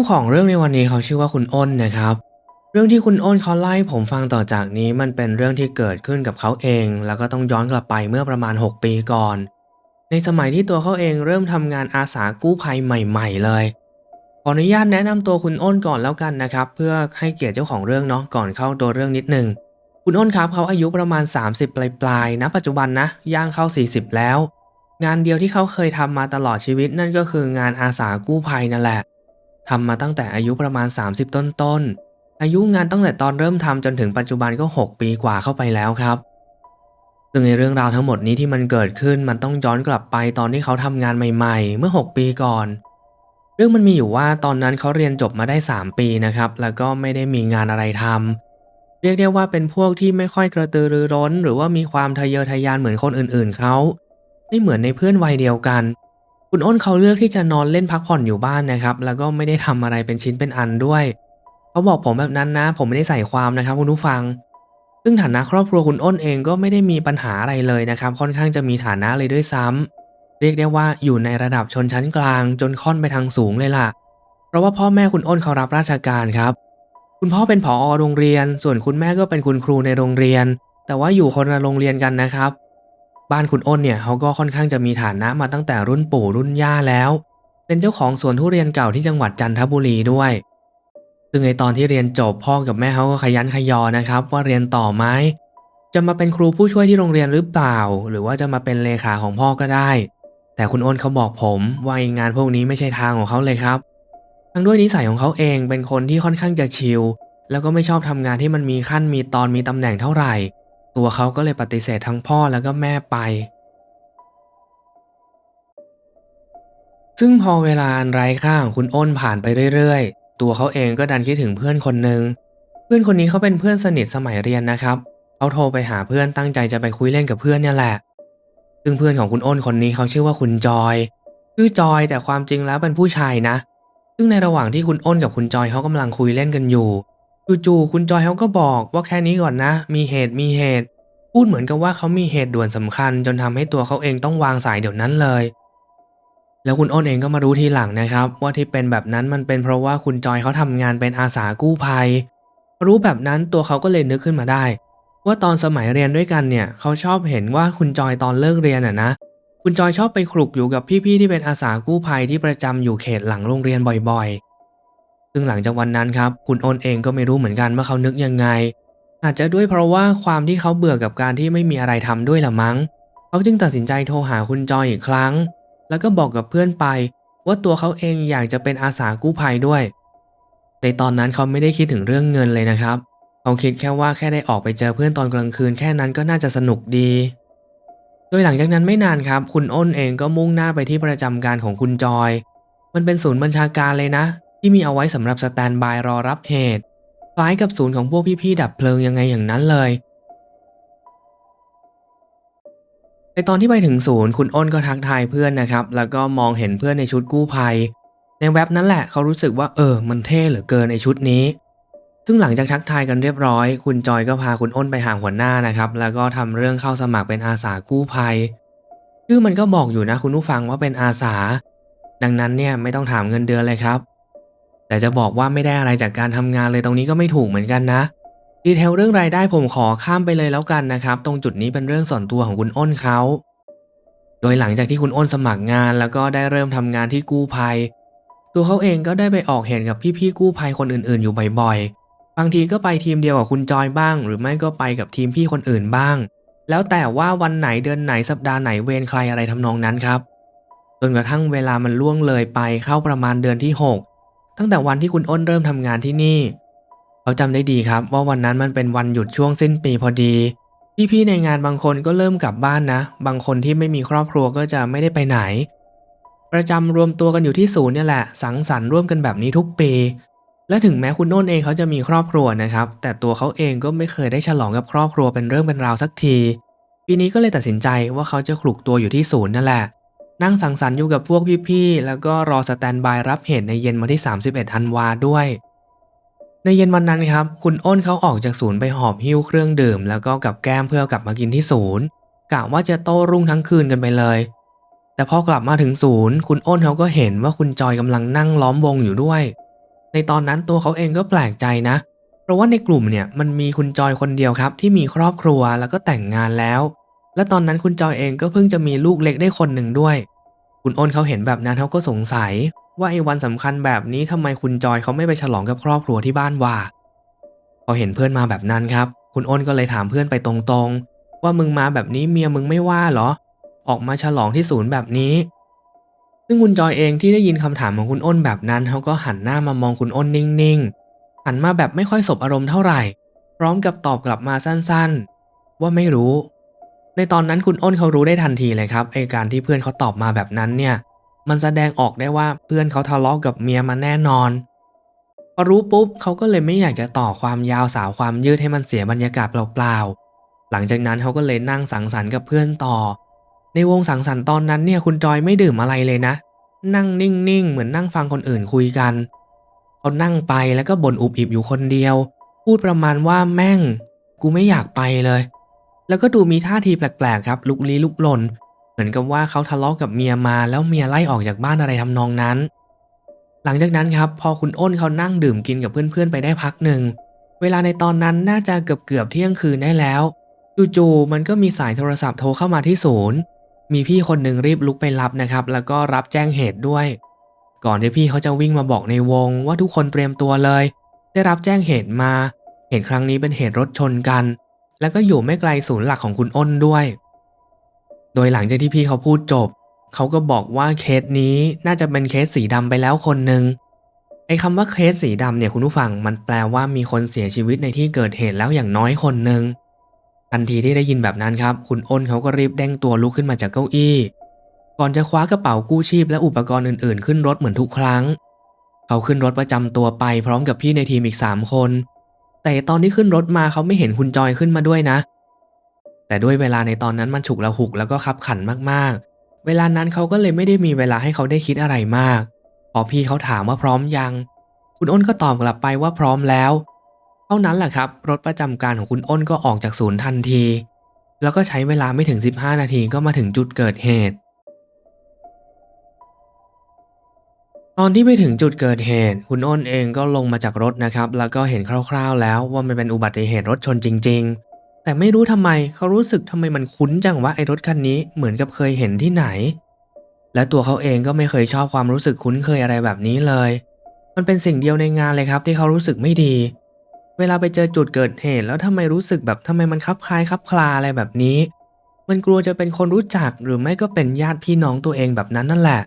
เจ้าของเรื่องในวันนี้เขาชื่อว่าคุณอ้นนะครับ เรื่องที่คุณอ้นเขาเล่าให้ผมฟังต่อจากนี้มันเป็นเรื่องที่เกิดขึ้นกับเขาเอง แล้วก็ต้องย้อนกลับไปเมื่อประมาณ 6 ปีก่อน ในสมัยที่ตัวเขาเองเริ่มทำงานอาสากู้ภัยใหม่ ๆ เลยขออนุญาตแนะนำตัวคุณอ้นก่อนแล้วกันนะครับ เพื่อให้เกียรติเจ้าของเรื่องเนาะก่อนเข้าตัวเรื่องนิดหนึ่งคุณอ้นครับเขาอายุประมาณ 30 ปลายๆณปัจจุบันนะย่างเข้า 40 แล้ว งานเดียวที่เขาเคยทำมาตลอดชีวิตนั่นก็คืองานอาสากู้ภัยนั่นแหละ ทำมาตั้งแต่อายุประมาณ 30 ต้นๆอายุงานตั้งแต่ตอนเริ่มทำจนถึงปัจจุบันก็ 6 ปีกว่าเข้าไปแล้วครับ ซึ่งในเรื่องราวทั้งหมดนี้ที่มันเกิดขึ้นมันต้องย้อนกลับไปตอนที่เขาทำงานใหม่ๆ เมื่อ 6 ปีก่อน เรื่องมันมีอยู่ว่าตอนนั้นเขาเรียนจบมาได้ 3 ปีนะครับ แล้วก็ไม่ได้มีงานอะไรทำเรียกได้ว่าเป็นพวกที่ไม่ค่อยกระตือรือร้น หรือว่ามีความทะเยอทะยานเหมือนคนอื่นๆเขาไม่เหมือนในเพื่อนวัยเดียวกัน คุณอ้นเขาเลือกที่จะนอนเล่นพักผ่อนอยู่บ้านนะครับ แล้วก็ไม่ได้ทำอะไรเป็นชิ้นเป็นอันด้วยเขาบอกผมแบบนั้นนะ ผมไม่ได้ใส่ความนะครับคุณผู้ฟัง ซึ่งฐานะครอบครัวคุณอ้นเองก็ไม่ได้มีปัญหาอะไรเลยนะครับ ค่อนข้างจะมีฐานะเลยด้วยซ้ำเรียกได้ว่าอยู่ในระดับชนชั้นกลาง จนค่อนไปทางสูงเลยล่ะ เพราะว่าพ่อแม่คุณอ้นเขารับราชการครับ คุณพ่อเป็นผอโรงเรียน ส่วนคุณแม่ก็เป็นคุณครูในโรงเรียน แต่ว่าอยู่คนละโรงเรียนกันนะครับ บ้านคุณอ้นเนี่ยเขาก็ค่อนข้างจะมีฐานะมาตั้งแต่รุ่นปู่รุ่นย่าแล้ว เป็นเจ้าของสวนทุเรียนเก่าที่จังหวัดจันทบุรีด้วย ซึ่งในตอนที่เรียนจบพ่อกับแม่เขาก็ขยันขยอนะครับ ว่าเรียนต่อไหมจะมาเป็นครูผู้ช่วยที่โรงเรียนหรือเปล่า หรือว่าจะมาเป็นเลขาของพ่อก็ได้ แต่คุณอ้นเขาบอกผมว่างานพวกนี้ไม่ใช่ทางของเขาเลยครับ ทั้งด้วยนิสัยของเขาเองเป็นคนที่ค่อนข้างจะชิลแล้วก็ไม่ชอบทำงานที่มันมีขั้นมีตอนมีตำแหน่งเท่าไหร่ ตัวเขาก็เลยปฏิเสธทั้งพ่อแล้วก็แม่ไป ซึ่งพอเวลาอันไร้ค่าของคุณอ้นผ่านไปเรื่อยๆ ตัวเขาเองก็ดันคิดถึงเพื่อนคนหนึ่งเพื่อนคนนี้เขาเป็นเพื่อนสนิทสมัยเรียนนะครับเขาโทรไปหาเพื่อนตั้งใจจะไปคุยเล่นกับเพื่อนเนี่ยแหละ ซึ่งเพื่อนของคุณอ้นคนนี้เขาชื่อว่าคุณจอย ชื่อจอยแต่ความจริงแล้วเป็นผู้ชายนะ ซึ่งในระหว่างที่คุณอ้นกับคุณจอยเขากำลังคุยเล่นกันอยู่ จู่ๆคุณจอยเขาก็บอกว่าแค่นี้ก่อนนะ มีเหตุมีเหตุ พูดเหมือนกับว่าเขามีเหตุด่วนสำคัญ จนทำให้ตัวเขาเองต้องวางสายเดี๋ยวนั้นเลย แล้วคุณอ้นเองก็มารู้ทีหลังนะครับ ว่าที่เป็นแบบนั้นมันเป็นเพราะว่าคุณจอยเขาทำงานเป็นอาสากู้ภัย รู้แบบนั้นตัวเขาก็เลยนึกขึ้นมาได้ ว่าตอนสมัยเรียนด้วยกันเนี่ยเขาชอบเห็นว่าคุณจอยตอนเลิกเรียนอะนะ คุณจอยชอบไปคลุกอยู่กับพี่ๆที่เป็นอาสากู้ภัยที่ประจำอยู่เขตหลังโรงเรียนบ่อยๆ ซึ่งหลังจากวันนั้นครับคุณอ้นเองก็ไม่รู้เหมือนกันว่าเขานึกยังไง อาจจะด้วยเพราะว่าความที่เขาเบื่อกับการที่ไม่มีอะไรทำด้วยละมั้ง เขาจึงตัดสินใจโทรหาคุณจอยอีกครั้ง แล้วก็บอกกับเพื่อนไป ว่าตัวเขาเองอยากจะเป็นอาสากู้ภัยด้วย ในตอนนั้นเขาไม่ได้คิดถึงเรื่องเงินเลยนะครับ เขาคิดแค่ว่าแค่ได้ออกไปเจอเพื่อนตอนกลางคืนแค่นั้นก็น่าจะสนุกดี โดยหลังจากนั้นไม่นานครับ คุณอ้นเองก็มุ่งหน้าไปที่ประจำการของคุณจอย มันเป็นศูนย์บัญชาการเลยนะ ที่มีเอาไว้สำหรับสแตนบายรอรับเหตุคล้ายกับศูนย์ของพวกพี่ๆดับเพลิงยังไงอย่างนั้นเลยในตอนที่ไปถึงศูนย์คุณอ้นก็ทักทายเพื่อนนะครับ แล้วก็มองเห็นเพื่อนในชุดกู้ภัย ในแว็บนั้นแหละเขารู้สึกว่าเออ มันเท่เหลือเกินในชุดนี้ ซึ่งหลังจากทักทายกันเรียบร้อย คุณจอยก็พาคุณอ้นไปหาหัวหน้านะครับ แล้วก็ทำเรื่องเข้าสมัครเป็นอาสากู้ภัยชื่อมันก็บอกอยู่นะคุณผู้ฟังว่าเป็นอาสา ดังนั้นเนี่ยไม่ต้องถามเงินเดือนเลยครับ แต่จะบอกว่าไม่ได้อะไรจากการทำงานเลยตรงนี้ก็ไม่ถูกเหมือนกันนะดีเทลเรื่องรายได้ผมขอข้ามไปเลยแล้วกันนะครับ ตรงจุดนี้เป็นเรื่องส่วนตัวของคุณอ้นเขาโดยหลังจากที่คุณอ้นสมัครงานแล้วก็ได้เริ่มทำงานที่กู้ภัย ตัวเขาเองก็ได้ไปออกเห็นกับพี่ๆกู้ภัยคนอื่นๆ อยู่บ่อยๆ บางทีก็ไปทีมเดียวกับคุณจอยบ้าง หรือไม่ก็ไปกับทีมพี่คนอื่นบ้าง แล้วแต่ว่าวันไหนเดือนไหนสัปดาห์ไหนเวรใครอะไรทำนองนั้นครับจนกระทั่งเวลามันล่วงเลยไปเข้าประมาณเดือนที่ 6 ตั้งแต่วันที่คุณอ้นเริ่มทำงานที่นี่ เขาจำได้ดีครับว่าวันนั้นมันเป็นวันหยุดช่วงสิ้นปีพอดีพี่ๆในงานบางคนก็เริ่มกลับบ้านนะ บางคนที่ไม่มีครอบครัวก็จะไม่ได้ไปไหน ประจำรวมตัวกันอยู่ที่ศูนย์เนี่ยแหละ สังสรรค์ร่วมกันแบบนี้ทุกปี และถึงแม้คุณโน้นเองเขาจะมีครอบครัวนะครับ แต่ตัวเขาเองก็ไม่เคยได้ฉลองกับครอบครัวเป็นเรื่องเป็นราวสักที ปีนี้ก็เลยตัดสินใจว่าเขาจะขลุกตัวอยู่ที่ศูนย์นั่นแหละ นั่งสังสรรค์อยู่กับพวกพี่ๆ แล้วก็รอสแตนบายรับเหตุในเย็นวันที่ 31ธันวาด้วย ในเย็นวันนั้นครับ คุณอ้นเขาออกจากศูนย์ไปหอบหิ้วเครื่องดื่ม แล้วก็กับแก้มเพื่อกลับมากินที่ศูนย์กะว่าจะโต้รุ่งทั้งคืนกันไปเลย แต่พอกลับมาถึงศูนย์ คุณอ้นเขาก็เห็นว่าคุณจอยกำลังนั่งล้อมวงอยู่ด้วย ในตอนนั้นตัวเขาเองก็แปลกใจนะ เพราะว่าในกลุ่มเนี่ยมันมีคุณจอยคนเดียวครับ ที่มีครอบครัวแล้วก็แต่งงานแล้ว และตอนนั้นคุณจอยเองก็เพิ่งจะมีลูกเล็กได้คนหนึ่งด้วย คุณอ้นเขาเห็นแบบนั้นเขาก็สงสัย ว่าไอ้วันสำคัญแบบนี้ทำไมคุณจอยเขาไม่ไปฉลองกับครอบครัวที่บ้านวะพอเห็นเพื่อนมาแบบนั้นครับ คุณอ้นก็เลยถามเพื่อนไปตรงๆ ว่ามึงมาแบบนี้เมียมึงไม่ว่าเหรอ ออกมาฉลองที่ศูนย์แบบนี้ ซึ่งคุณจอยเองที่ได้ยินคำถามของคุณอ้นแบบนั้นเขาก็หันหน้ามามองคุณอ้นนิ่งๆ หันมาแบบไม่ค่อยสบอารมณ์เท่าไหร่ พร้อมกับตอบกลับมาสั้นๆ ว่าไม่รู้ ในตอนนั้นคุณอ้นเขารู้ได้ทันทีเลยครับไอการที่เพื่อนเขาตอบมาแบบนั้นเนี่ย มันแสดงออกได้ว่าเพื่อนเขาทะเลาะกับเมียมาแน่นอน พอรู้ปุ๊บเขาก็เลยไม่อยากจะต่อความยาวสาวความยืดให้มันเสียบรรยากาศเปล่าๆหลังจากนั้นเขาก็เลยนั่งสังสรรค์กับเพื่อนต่อ ในวงสังสรรค์ตอนนั้นเนี่ยคุณจอยไม่ดื่มอะไรเลยนะ นั่งนิ่งๆเหมือนนั่งฟังคนอื่นคุยกันเขานั่งไปแล้วก็บ่นอุบอิบอยู่คนเดียว พูดประมาณว่าแม่ง กูไม่อยากไปเลย แล้วก็ดูมีท่าทีแปลกๆครับ ลุกลี้ลุกลน เหมือนกับว่าเขาทะเลาะกับเมียมาแล้วเมียไล่ออกจากบ้านอะไรทำนองนั้น หลังจากนั้นครับ พอคุณอ้นเขานั่งดื่มกินกับเพื่อนๆ ไปได้พักหนึ่ง เวลาในตอนนั้นน่าจะเกือบเกือบเที่ยงคืนได้แล้วจู่ๆมันก็มีสายโทรศัพท์โทรเข้ามาที่ศูนย์ มีพี่คนหนึ่งรีบลุกไปรับนะครับ แล้วก็รับแจ้งเหตุด้วย ก่อนที่พี่เขาจะวิ่งมาบอกในวงว่าทุกคนเตรียมตัวเลย ได้รับแจ้งเหตุมา เหตุครั้งนี้เป็นเหตุรถชนกัน แล้วก็อยู่ไม่ไกลศูนย์หลักของคุณอ้นด้วย โดยหลังจากที่พี่เขาพูดจบ เขาก็บอกว่าเคสนี้น่าจะเป็นเคสสีดำไปแล้วคนหนึ่งไอ้คำว่าเคสสีดำเนี่ยคุณผู้ฟังมันแปลว่ามีคนเสียชีวิตในที่เกิดเหตุแล้วอย่างน้อยคนหนึ่งทันทีที่ได้ยินแบบนั้นครับ คุณอ้นเขาก็รีบเด้งตัวลุกขึ้นมาจากเก้าอี้ ก่อนจะคว้ากระเป๋ากู้ชีพและอุปกรณ์อื่นๆ ขึ้นรถเหมือนทุกครั้ง เขาขึ้นรถประจำตัวไปพร้อมกับพี่ในทีมอีก 3 คน แต่ตอนที่ขึ้นรถมาเขาไม่เห็นคุณจอยขึ้นมาด้วยนะ แต่ด้วยเวลาในตอนนั้นมันฉุกละหุกแล้วก็ขับขันมากๆ เวลานั้นเขาก็เลยไม่ได้มีเวลาให้เขาได้คิดอะไรมาก พอพี่เขาถามว่าพร้อมยัง คุณอ้นก็ตอบกลับไปว่าพร้อมแล้ว เท่านั้นแหละครับ รถประจำการของคุณอ้นก็ออกจากศูนย์ทันที แล้วก็ใช้เวลาไม่ถึง 15 นาทีก็มาถึงจุดเกิดเหตุ ตอนที่ไปถึงจุดเกิดเหตุ คุณอ้นเองก็ลงมาจากรถนะครับ แล้วก็เห็นคร่าวๆ แล้วว่ามันเป็นอุบัติเหตุรถชนจริง ๆ แต่ไม่รู้ทำไมเขารู้สึกทำไมมันคุ้นจังว่าไอ้รถคันนี้เหมือนกับเคยเห็นที่ไหน และตัวเขาเองก็ไม่เคยชอบความรู้สึกคุ้นเคยอะไรแบบนี้เลย มันเป็นสิ่งเดียวในงานเลยครับ ที่เขารู้สึกไม่ดี เวลาไปเจอจุดเกิดเหตุ แล้วทำไมรู้สึกแบบทำไมมันคับคล้ายคับคลาอะไรแบบนี้ มันกลัวจะเป็นคนรู้จักหรือไม่ก็เป็นญาติพี่น้องตัวเองแบบนั้นนั่นแหละ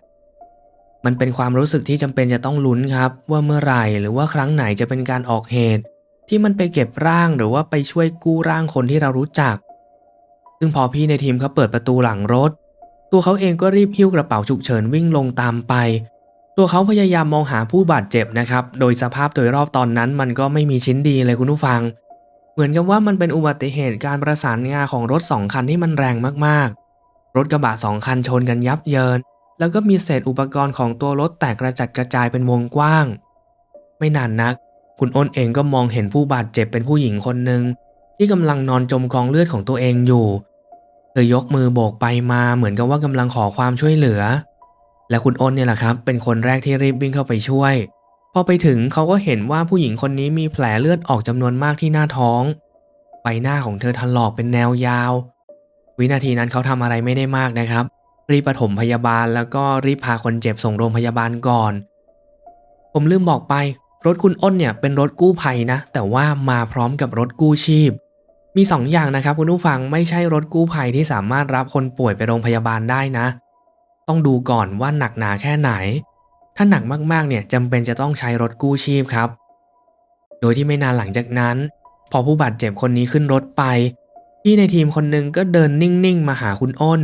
มันเป็นความรู้สึกที่จำเป็นจะต้องลุ้นครับ ว่าเมื่อไหร่หรือว่าครั้งไหนจะเป็นการออกเหตุ ที่มันไปเก็บร่างหรือว่าไปช่วยกู้ร่างคนที่เรารู้จัก ซึ่งพอพี่ในทีมเขาเปิดประตูหลังรถ ตัวเขาเองก็รีบหิ้วกระเป๋าฉุกเฉินวิ่งลงตามไป ตัวเขาพยายามมองหาผู้บาดเจ็บนะครับ โดยสภาพโดยรอบตอนนั้นมันก็ไม่มีชิ้นดีเลยคุณผู้ฟัง เหมือนกับว่ามันเป็นอุบัติเหตุการประสานงาของรถสองคันที่มันแรงมากๆ รถกระบะสองคันชนกันยับเยิน แล้วก็มีเศษอุปกรณ์ของตัวรถแตกกระจัดกระจายเป็นวงกว้าง ไม่นานนัก คุณอ้นเองก็มองเห็นผู้บาดเจ็บเป็นผู้หญิงคนหนึ่งที่กำลังนอนจมกองเลือดของตัวเองอยู่ เธอยกมือโบกไปมาเหมือนกับว่ากำลังขอความช่วยเหลือ และคุณอ้นเนี่ยแหละครับ เป็นคนแรกที่รีบวิ่งเข้าไปช่วย พอไปถึงเขาก็เห็นว่าผู้หญิงคนนี้มีแผลเลือดออกจำนวนมากที่หน้าท้อง ใบหน้าของเธอถลอกเป็นแนวยาว วินาทีนั้นเขาทำอะไรไม่ได้มากนะครับ รีบปฐมพยาบาลแล้วก็รีบพาคนเจ็บส่งโรงพยาบาลก่อน ผมลืมบอกไป รถคุณอ้นเนี่ยเป็นรถกู้ภัยนะ แต่ว่ามาพร้อมกับรถกู้ชีพ มีสองอย่างนะครับคุณผู้ฟังไม่ใช่รถกู้ภัยที่สามารถรับคนป่วยไปโรงพยาบาลได้นะ ต้องดูก่อนว่าหนักหนาแค่ไหน ถ้าหนักมากๆเนี่ยจำเป็นจะต้องใช้รถกู้ชีพครับ โดยที่ไม่นานหลังจากนั้น พอผู้บาดเจ็บคนนี้ขึ้นรถไปพี่ในทีมคนหนึ่งก็เดินนิ่งๆมาหาคุณอ้น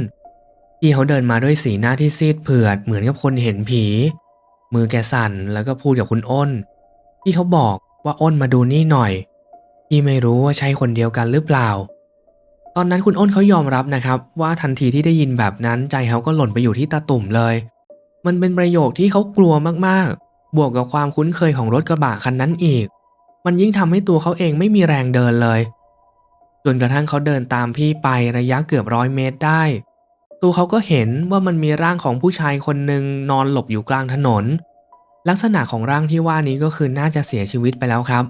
พี่เขาเดินมาด้วยสีหน้าที่ซีดเผือดเหมือนกับคนเห็นผี มือแกสั่นแล้วก็พูดกับคุณอ้น พี่เขาบอกว่าอ้นมาดูนี่หน่อย พี่ไม่รู้ว่าใช่คนเดียวกันหรือเปล่า ตอนนั้นคุณอ้นเขายอมรับนะครับ ว่าทันทีที่ได้ยินแบบนั้นใจเขาก็หล่นไปอยู่ที่ตาตุ่มเลย มันเป็นประโยคที่เขากลัวมากๆ บวกกับความคุ้นเคยของรถกระบะคันนั้นอีก มันยิ่งทำให้ตัวเขาเองไม่มีแรงเดินเลย จนกระทั่งเขาเดินตามพี่ไประยะเกือบร้อยเมตรได้ ตัวเขาก็เห็นว่ามันมีร่างของผู้ชายคนหนึ่งนอนหลบอยู่กลางถนน ลักษณะของร่างที่ว่านี้ก็คือน่าจะเสียชีวิตไปแล้วครับ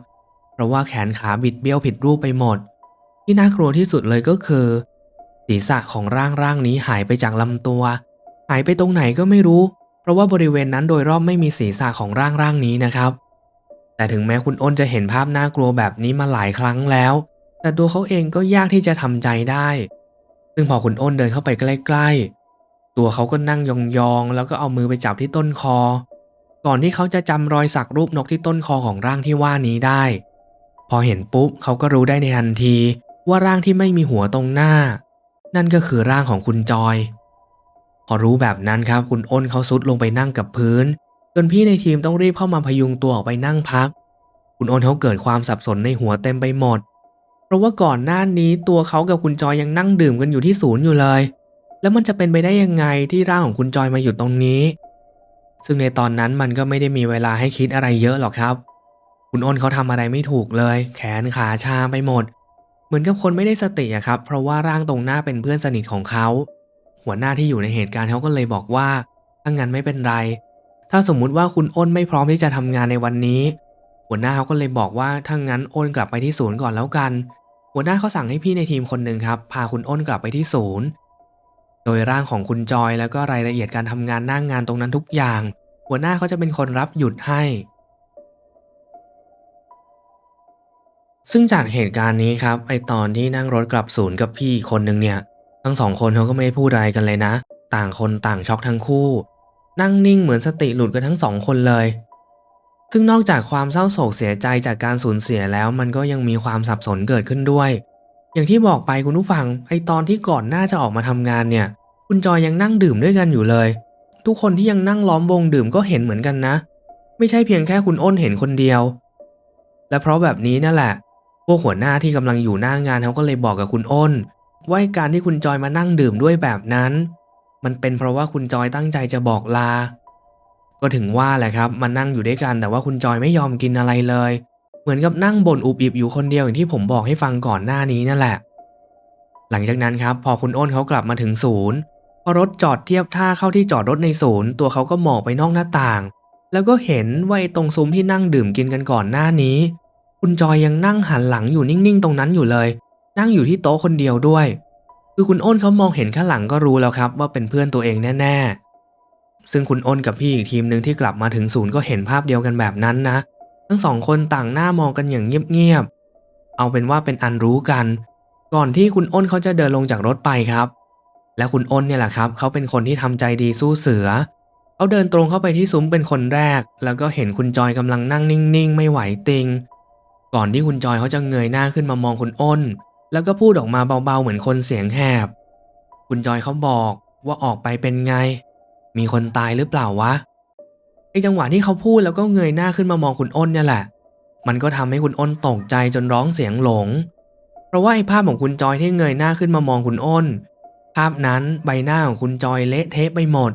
เพราะว่าแขนขาบิดเบี้ยวผิดรูปไปหมด ที่น่ากลัวที่สุดเลยก็คือ ศีรษะของร่างร่างนี้หายไปจากลำตัว หายไปตรงไหนก็ไม่รู้ เพราะว่าบริเวณนั้นโดยรอบไม่มีศีรษะของร่างร่างนี้นะครับ แต่ถึงแม้คุณอ้นจะเห็นภาพน่ากลัวแบบนี้มาหลายครั้งแล้ว แต่ตัวเขาเองก็ยากที่จะทำใจได้ ซึ่งพอคุณอ้นเดินเข้าไปใกล้ๆ ตัวเขาก็นั่งยองๆ แล้วก็เอามือไปจับที่ต้นคอ ก่อนที่เขาจะจำรอยสักรูปนกที่ต้นคอของร่างที่ว่านี้ได้ พอเห็นปุ๊บเขาก็รู้ได้ในทันทีว่าร่างที่ไม่มีหัวตรงหน้า นั่นก็คือร่างของคุณจอย พอรู้แบบนั้นครับ คุณอ้นเขาซุดลงไปนั่งกับพื้น จนพี่ในทีมต้องรีบเข้ามาพยุงตัวออกไปนั่งพัก คุณอ้นเขาเกิดความสับสนในหัวเต็มไปหมด เพราะว่าก่อนหน้านี้ตัวเขากับคุณจอยยังนั่งดื่มกันอยู่ที่ศูนย์อยู่เลย แล้วมันจะเป็นไปได้ยังไงที่ร่างของคุณจอยมาอยู่ตรงนี้ ซึ่งในตอนนั้นมันก็ไม่ได้มีเวลาให้คิดอะไรเยอะหรอกครับ คุณอ้นเขาทำอะไรไม่ถูกเลย แขนขาชาไปหมด เหมือนกับคนไม่ได้สติอะครับ เพราะว่าร่างตรงหน้าเป็นเพื่อนสนิทของเขาหัวหน้าที่อยู่ในเหตุการณ์เขาก็เลยบอกว่าถ้างั้นไม่เป็นไร ถ้าสมมุติว่าคุณอ้นไม่พร้อมที่จะทำงานในวันนี้ หัวหน้าเขาก็เลยบอกว่าถ้างั้นอ้นกลับไปที่ศูนย์ก่อนแล้วกัน หัวหน้าเขาสั่งให้พี่ในทีมคนหนึ่งครับ พาคุณอ้นกลับไปที่ศูนย์ โดยร่างของคุณจอยแล้วก็รายละเอียดการทำงานหน้างงานตรงนั้นทุกอย่าง หัวหน้าเขาจะเป็นคนรับหยุดให้ ซึ่งจากเหตุการณ์นี้ครับไอตอนที่นั่งรถกลับศูนย์กับพี่คนหนึ่งเนี่ย ทั้งสองคนเขาก็ไม่พูดอะไรกันเลยนะ ต่างคนต่างช็อกทั้งคู่ นั่งนิ่งเหมือนสติหลุดกันทั้งสองคนเลย ซึ่งนอกจากความเศร้าโศกเสียใจจากการสูญเสียแล้ว มันก็ยังมีความสับสนเกิดขึ้นด้วย อย่างที่บอกไปคุณผู้ฟังไอตอนที่ก่อนหน้าจะออกมาทำงานเนี่ย คุณจอยยังนั่งดื่มด้วยกันอยู่เลย ทุกคนที่ยังนั่งล้อมวงดื่มก็เห็นเหมือนกันนะ ไม่ใช่เพียงแค่คุณอ้นเห็นคนเดียว และเพราะแบบนี้นั่นแหละ พวกหัวหน้าที่กำลังอยู่หน้างานเขาก็เลยบอกกับคุณอ้นว่าการที่คุณจอยมานั่งดื่มด้วยแบบนั้น มันเป็นเพราะว่าคุณจอยตั้งใจจะบอกลา ก็ถึงว่าแหละครับมานั่งอยู่ด้วยกันแต่ว่าคุณจอยไม่ยอมกินอะไรเลย เหมือนกับนั่งบ่นอุบอิบอยู่คนเดียวอย่างที่ผมบอกให้ฟังก่อนหน้านี้นั่นแหละ หลังจากนั้นครับพอคุณอ้นเขากลับมาถึงศูนย์พอรถจอดเทียบท่าเข้าที่จอดรถในศูนย์ ตัวเขาก็มองไปนอกหน้าต่าง แล้วก็เห็นว่าไอ้ตรงซุ้มที่นั่งดื่มกินกันก่อนหน้านี้ คุณจอยยังนั่งหันหลังอยู่นิ่งๆ ตรงนั้นอยู่เลย นั่งอยู่ที่โต๊ะคนเดียวด้วย คือคุณอ้นเขามองเห็นข้างหลังก็รู้แล้วครับว่าเป็นเพื่อนตัวเองแน่ๆ ซึ่งคุณอ้นกับพี่อีกทีมหนึ่งที่กลับมาถึงศูนย์ก็เห็นภาพเดียวกันแบบนั้นนะ ทั้งสองคนต่างหน้ามองกันอย่างเงียบๆ เอาเป็นว่าเป็นอันรู้กัน ก่อนที่คุณอ้นเขาจะเดินลงจากรถไปครับ และคุณอ้นเนี่ยแหละครับ เขาเป็นคนที่ทำใจดีสู้เสือ เขาเดินตรงเข้าไปที่ซุ้มเป็นคนแรก แล้วก็เห็นคุณจอยกำลังนั่งนิ่งๆ ไม่ไหวติง ก่อนที่คุณจอยเขาจะเงยหน้าขึ้นมามองคุณอ้น แล้วก็พูดออกมาเบาๆเหมือนคนเสียงแหบ คุณจอยเขาบอกว่าออกไปเป็นไง มีคนตายหรือเปล่าวะไอจังหวะที่เขาพูดแล้วก็เงยหน้าขึ้นมามองคุณอ้นเนี่ยแหละ มันก็ทำให้คุณอ้นตกใจจนร้องเสียงหลง เพราะว่าไอภาพของคุณจอยที่เงยหน้าขึ้นมามองคุณอ้น ภาพนั้นใบหน้าของคุณจอยเละเทะไปหมด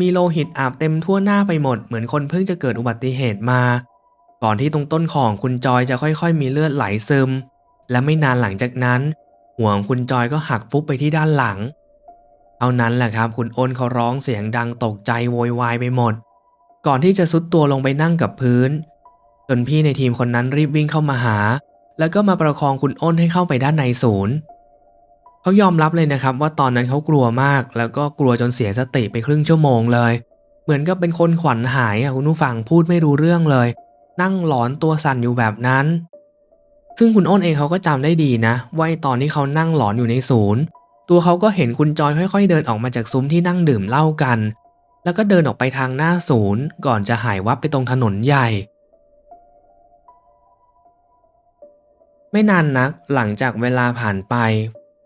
มีโลหิตอาบเต็มทั่วหน้าไปหมด เหมือนคนเพิ่งจะเกิดอุบัติเหตุมา ก่อนที่ตรงต้นของคุณจอยจะค่อยๆ มีเลือดไหลซึม และไม่นานหลังจากนั้น หัวของคุณจอยก็หักฟุบไปที่ด้านหลัง เท่านั้นแหละครับ คุณอ้นเขาร้องเสียงดังตกใจโวยวายไปหมด ก่อนที่จะซุดตัวลงไปนั่งกับพื้น จนพี่ในทีมคนนั้นรีบวิ่งเข้ามาหา แล้วก็มาประคองคุณอ้นให้เข้าไปด้านในศูนย์เขายอมรับเลยนะครับ ว่าตอนนั้นเขากลัวมาก แล้วก็กลัวจนเสียสติไปครึ่งชั่วโมงเลย เหมือนกับเป็นคนขวัญหายอะคุณผู้ฟังพูดไม่รู้เรื่องเลย นั่งหลอนตัวสั่นอยู่แบบนั้น ซึ่งคุณอ้นเองเขาก็จำได้ดีนะว่าไอ้ตอนที่เขานั่งหลอนอยู่ในศูนย์ ตัวเขาก็เห็นคุณจอยค่อย ๆ เดินออกมาจากซุ้มที่นั่งดื่มเหล้ากัน แล้วก็เดินออกไปทางหน้าศูนย์ ก่อนจะหายวับไปตรงถนนใหญ่ ไม่นานนักหลังจากเวลาผ่านไป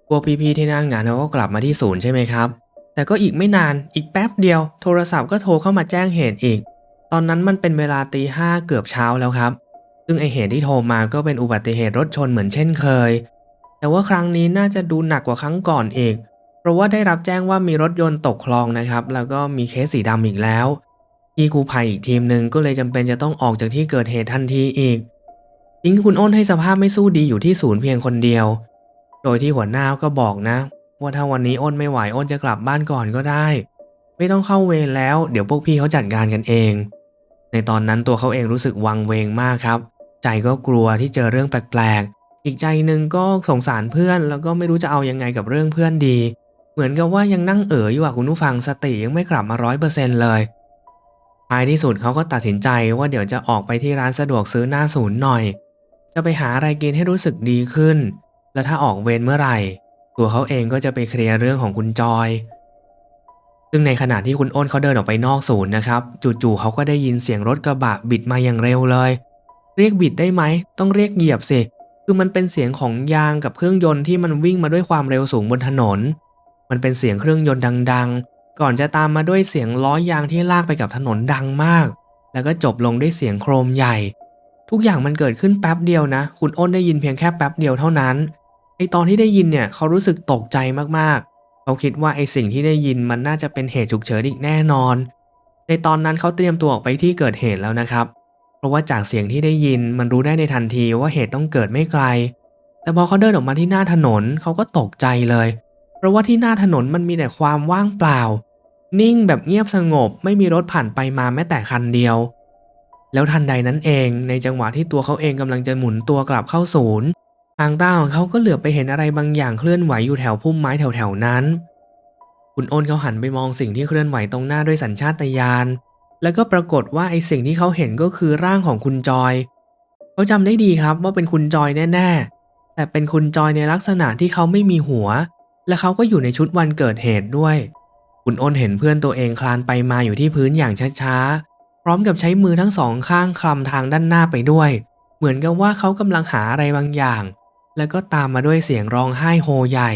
พวกพี่ๆที่นั่งงานเขาก็กลับมาที่ศูนย์ใช่ไหมครับ แต่ก็อีกไม่นานอีกแป๊บเดียว โทรศัพท์ก็โทรเข้ามาแจ้งเหตุอีก ตอนนั้นมันเป็นเวลาตีห้าเกือบเช้าแล้วครับ ซึ่งไอเหตุที่โทรมาก็เป็นอุบัติเหตุรถชนเหมือนเช่นเคย แต่ว่าครั้งนี้น่าจะดูหนักกว่าครั้งก่อนอีก เพราะว่าได้รับแจ้งว่ามีรถยนต์ตกคลองนะครับ แล้วก็มีเคสสีดำอีกแล้วพี่กูภัยอีกทีมหนึ่งก็เลยจำเป็นจะต้องออกจากที่เกิดเหตุทันทีอีกทิ้งคุณอ้นให้สภาพไม่สู้ดีอยู่ที่ศูนย์เพียงคนเดียว โดยที่หัวหน้าก็บอกนะ ว่าถ้าวันนี้อ้นไม่ไหวอ้นจะกลับบ้านก่อนก็ได้ ไม่ต้องเข้าเวรแล้ว เดี๋ยวพวกพี่เขาจัดการกันเอง ในตอนนั้นตัวเขาเองรู้สึกวังเวงมากครับ ใจก็กลัวที่เจอเรื่องแปลกๆ อีกใจหนึ่งก็สงสารเพื่อน แล้วก็ไม่รู้จะเอายังไงกับเรื่องเพื่อนดี เหมือนกับว่ายังนั่งเอ๋ออยู่อะคุณผู้ฟังสติยังไม่กลับมาร้อยเปอร์เซ็นต์เลยท้ายที่สุดเขาก็ตัดสินใจว่าเดี๋ยวจะออกไปที่ร้านสะดวกซื้อหน้าศูนย์หน่อย จะไปหาอะไรกินให้รู้สึกดีขึ้น และถ้าออกเวรเมื่อไหร่ ตัวเขาเองก็จะไปเคลียร์เรื่องของคุณจอย ซึ่งในขณะที่คุณอ้นเขาเดินออกไปนอกศูนย์นะครับ จู่ๆเขาก็ได้ยินเสียงรถกระบะบิดมาอย่างเร็วเลย เรียกบิดได้ไหม ต้องเรียกเหยียบสิ คือมันเป็นเสียงของยางกับเครื่องยนต์ที่มันวิ่งมาด้วยความเร็วสูงบนถนน มันเป็นเสียงเครื่องยนต์ดัง ๆ ก่อนจะตามมาด้วยเสียงล้อยางที่ลากไปกับถนนดังมาก แล้วก็จบลงด้วยเสียงโครมใหญ่ ทุกอย่างมันเกิดขึ้นแป๊บเดียวนะ คุณอ้นได้ยินเพียงแค่แป๊บเดียวเท่านั้นไอตอนที่ได้ยินเนี่ยเขารู้สึกตกใจมากๆ เขาคิดว่าไอสิ่งที่ได้ยินมันน่าจะเป็นเหตุฉุกเฉินอีกแน่นอน ในตอนนั้นเขาเตรียมตัวออกไปที่เกิดเหตุแล้วนะครับ ราะว่าจากเสียงที่ได้ยินมันรู้ได้ในทันทีว่าเหตุต้องเกิดไม่ไกล แต่พอเขาเดินออกมาที่หน้าถนนเขาก็ตกใจเลย เพราะว่าที่หน้าถนนมันมีแต่ความว่างเปล่า นิ่งแบบเงียบสงบไม่มีรถผ่านไปมาแม้แต่คันเดียว แล้วทันใดนั้นเองในจังหวะที่ตัวเขาเองกำลังจะหมุนตัวกลับเข้าศูนย์ทางตาของเขาก็เหลือบไปเห็นอะไรบางอย่างเคลื่อนไหวอยู่แถวพุ่มไม้แถวๆนั้น คุณอ้นเขาหันไปมองสิ่งที่เคลื่อนไหวตรงหน้าด้วยสัญชาตญาณ แล้วก็ปรากฏว่าไอสิ่งที่เขาเห็นก็คือร่างของคุณจอย เขาจำได้ดีครับว่าเป็นคุณจอยแน่ๆ แต่เป็นคุณจอยในลักษณะที่เขาไม่มีหัว และเขาก็อยู่ในชุดวันเกิดเหตุด้วย คุณอ้นเห็นเพื่อนตัวเองคลานไปมาอยู่ที่พื้นอย่างช้าๆ พร้อมกับใช้มือทั้งสองข้างคลำทางด้านหน้าไปด้วย เหมือนกับว่าเขากำลังหาอะไรบางอย่าง แล้วก็ตามมาด้วยเสียงร้องไห้โฮใหญ่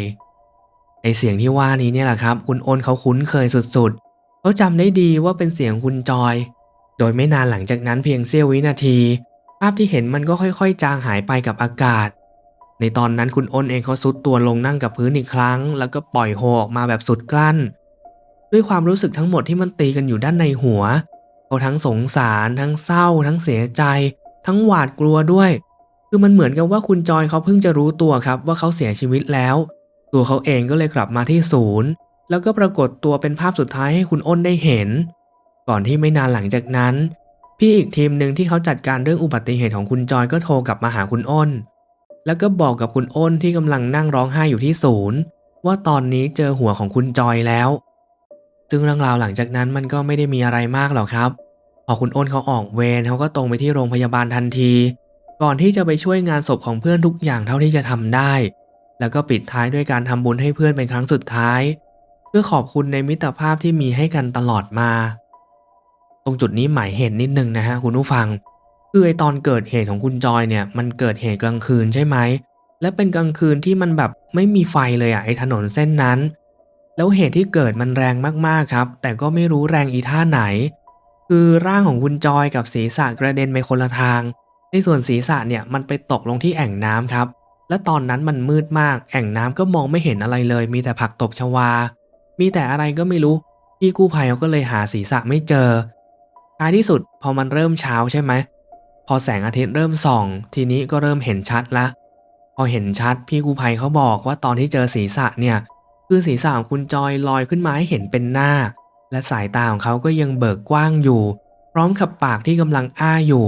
ไอเสียงที่ว่านี้เนี่ยแหละครับ คุณอ้นเขาคุ้นเคยสุดๆ เขาจำได้ดีว่าเป็นเสียงคุณจอย โดยไม่นานหลังจากนั้นเพียงเสี้ยววินาที ภาพที่เห็นมันก็ค่อยๆ จางหายไปกับอากาศ ในตอนนั้นคุณอ้นเองเขาซุดตัวลงนั่งกับพื้นอีกครั้ง แล้วก็ปล่อยโฮออกมาแบบสุดกลั้น ด้วยความรู้สึกทั้งหมดที่มันตีกันอยู่ด้านในหัวเขาทั้งสงสาร ทั้งเศร้า ทั้งเสียใจ ทั้งหวาดกลัวด้วย คือมันเหมือนกับว่าคุณจอยเขาเพิ่งจะรู้ตัวครับว่าเขาเสียชีวิตแล้ว ตัวเขาเองก็เลยกลับมาที่ศูนย์ แล้วก็ปรากฏตัวเป็นภาพสุดท้ายให้คุณอ้นได้เห็น ก่อนที่ไม่นานหลังจากนั้น พี่อีกทีมหนึ่งที่เขาจัดการเรื่องอุบัติเหตุของคุณจอยก็โทรกลับมาหาคุณอ้น แล้วก็บอกกับคุณอ้นที่กำลังนั่งร้องไห้อยู่ที่ศูนย์ว่าตอนนี้เจอหัวของคุณจอยแล้ว ซึ่งเรื่องราวหลังจากนั้นมันก็ไม่ได้มีอะไรมากหรอกครับพอคุณอ้นเขาออกเวรเขาก็ตรงไปที่โรงพยาบาลทันที ก่อนที่จะไปช่วยงานศพของเพื่อนทุกอย่างเท่าที่จะทำได้ แล้วก็ปิดท้ายด้วยการทำบุญให้เพื่อนเป็นครั้งสุดท้าย เพื่อขอบคุณในมิตรภาพที่มีให้กันตลอดมา ตรงจุดนี้หมายเหตุนิดนึงนะฮะคุณผู้ฟัง คือไอตอนเกิดเหตุของคุณจอยเนี่ย มันเกิดเหตุกลางคืนใช่ไหม และเป็นกลางคืนที่มันแบบไม่มีไฟเลยอะไอถนนเส้นนั้น แล้วเหตุที่เกิดมันแรงมากๆครับ แต่ก็ไม่รู้แรงอีท่าไหน คือร่างของคุณจอยกับศีรษะกระเด็นไปคนละทาง ในส่วนศีรษะเนี่ยมันไปตกลงที่แอ่งน้ำครับ และตอนนั้นมันมืดมาก แอ่งน้ำก็มองไม่เห็นอะไรเลย มีแต่ผักตบชวา มีแต่อะไรก็ไม่รู้พี่กู้ภัยเขาก็เลยหาศีรษะไม่เจอท้ายที่สุดพอมันเริ่มเช้าใช่ไหม พอแสงอาทิตย์เริ่มส่อง ทีนี้ก็เริ่มเห็นชัดละ พอเห็นชัดพี่กู้ภัยเขาบอกว่าตอนที่เจอศีรษะเนี่ย คือศีรษะของคุณจอยลอยขึ้นมาให้เห็นเป็นหน้า และสายตาของเขาก็ยังเบิกกว้างอยู่ พร้อมกับปากที่กำลังอ้าอยู่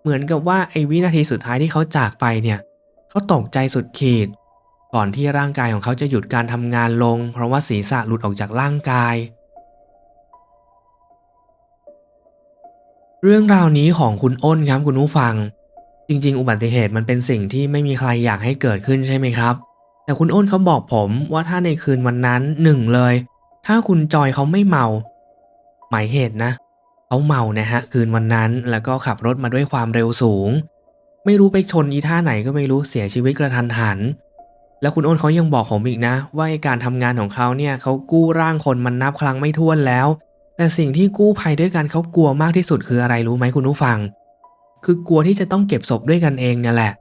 เหมือนกับว่าไอ้วินาทีสุดท้ายที่เขาจากไปเนี่ยเขาตกใจสุดขีด ก่อนที่ร่างกายของเขาจะหยุดการทำงานลง เพราะว่าศีรษะหลุดออกจากร่างกาย เรื่องราวนี้ของคุณอ้นครับคุณผู้ฟัง จริง ๆ อุบัติเหตุมันเป็นสิ่งที่ไม่มีใครอยากให้เกิดขึ้นใช่ไหมครับ แต่คุณอ้นเขาบอกผมว่าถ้าในคืนวันนั้นหนึ่งเลย ถ้าคุณจอยเขาไม่เมา หมายเหตุนะเขาเมานะฮะคืนวันนั้นแล้วก็ขับรถมาด้วยความเร็วสูง ไม่รู้ไปชนอีท่าไหนก็ไม่รู้เสียชีวิตกระทันหัน แล้วคุณอ้นเขายังบอกผมอีกนะ ว่าการทำงานของเขาเนี่ยเขากู้ร่างคนมันนับครั้งไม่ถ้วนแล้ว แต่สิ่งที่กู้ภัยด้วยกันเขากลัวมากที่สุดคืออะไรรู้ไหมคุณผู้ฟัง คือกลัวที่จะต้องเก็บศพด้วยกันเองเนี่ยแหละ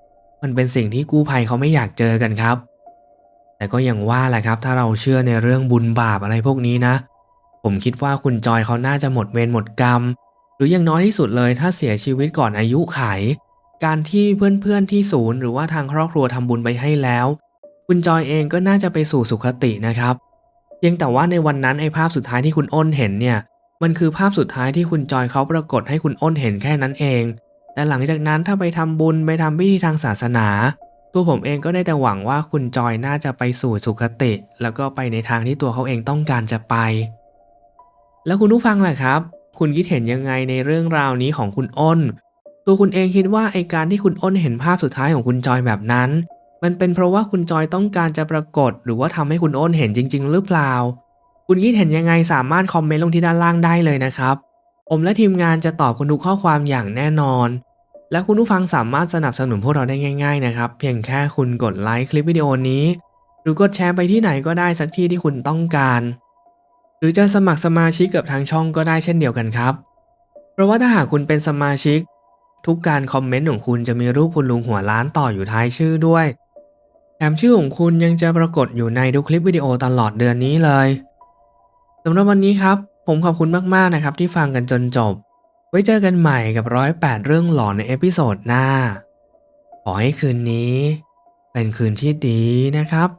มันเป็นสิ่งที่กู้ภัยเขาไม่อยากเจอกันครับ แต่ก็อย่างว่าแหละครับ ถ้าเราเชื่อในเรื่องบุญบาปอะไรพวกนี้นะ ผมคิดว่าคุณจอยเขาน่าจะหมดเวรหมดกรรม หรืออย่างน้อยที่สุดเลยถ้าเสียชีวิตก่อนอายุไข การที่เพื่อนๆที่ศูนย์ หรือว่าทางครอบครัวทำบุญไปให้แล้ว คุณจอยเองก็น่าจะไปสู่สุคตินะครับเพียงแต่ว่าในวันนั้นไอ้ภาพสุดท้ายที่คุณอ้นเห็นเนี่ย มันคือภาพสุดท้ายที่คุณจอยเขาปรากฏให้คุณอ้นเห็นแค่นั้นเอง แต่หลังจากนั้นถ้าไปทำบุญไปทำพิธีทางศาสนา ตัวผมเองก็ได้แต่หวังว่าคุณจอยน่าจะไปสู่สุคติ แล้วก็ไปในทางที่ตัวเขาเองต้องการจะไป แล้วคุณผู้ฟังล่ะครับ คุณคิดเห็นยังไงในเรื่องราวนี้ของคุณอ้น ตัวคุณเองคิดว่าไอการที่คุณอ้นเห็นภาพสุดท้ายของคุณจอยแบบนั้น มันเป็นเพราะว่าคุณจอยต้องการจะปรากฏ หรือว่าทำให้คุณอ้นเห็นจริง ๆ หรือเปล่า คุณคิดเห็นยังไงสามารถคอมเมนต์ลงที่ด้านล่างได้เลยนะครับ ผมและทีมงานจะตอบคุณทุกข้อความอย่างแน่นอน และคุณผู้ฟังสามารถสนับสนุนพวกเราได้ง่าย ๆ นะครับ เพียงแค่คุณกดไลค์คลิปวิดีโอนี้ หรือกดแชร์ไปที่ไหนก็ได้สักที่ที่คุณต้องการ หรือจะสมัครสมาชิกกับทางช่องก็ได้เช่นเดียวกันครับ เพราะว่าถ้าหากคุณเป็นสมาชิก ทุกการคอมเมนต์ของคุณจะมีรูปคุณลุงหัวล้านต่ออยู่ท้ายชื่อด้วย แถมชื่อของคุณยังจะปรากฏอยู่ในทุกคลิปวิดีโอตลอดเดือนนี้เลยสำหรับวันนี้ครับ ผมขอบคุณมากๆนะครับที่ฟังกันจนจบ ไว้เจอกันใหม่กับร้อยแปดเรื่องหลอนในเอพิโซดหน้า ขอให้คืนนี้ เป็นคืนที่ดีนะครับ